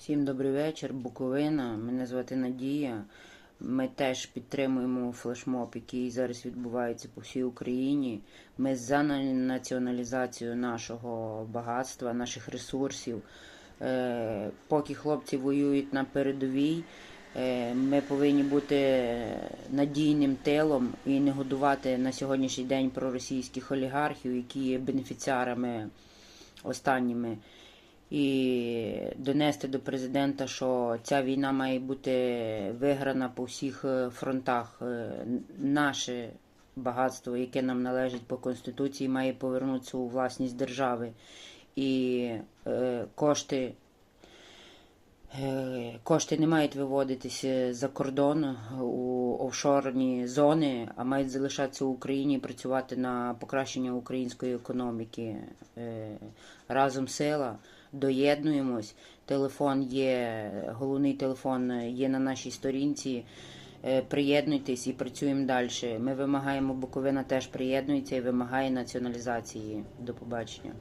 Всім добрий вечір, Буковина. Мене звати Надія. Ми теж підтримуємо флешмоб, який зараз відбувається по всій Україні. Ми за націоналізацію нашого багатства, наших ресурсів. Е, Поки хлопці воюють на передовій, е, ми повинні бути надійним тилом і не годувати на сьогоднішній день проросійських олігархів, які є бенефіціарами останніми і донести до президента, що ця війна має бути виграна по всіх е, фронтах. Е, Наше багатство, яке нам належить по конституції, має повернутися у власність держави. І е, кошти. Е, Кошти не мають виводитися за кордон у офшорні зони, а мають залишатися в Україні і працювати на покращення української економіки. Е, Разом сила, доєднуємось. Телефон є, головний телефон є на нашій сторінці. Е, Приєднуйтесь і працюємо далі. Ми вимагаємо, Буковина теж приєднується і вимагає націоналізації. До побачення.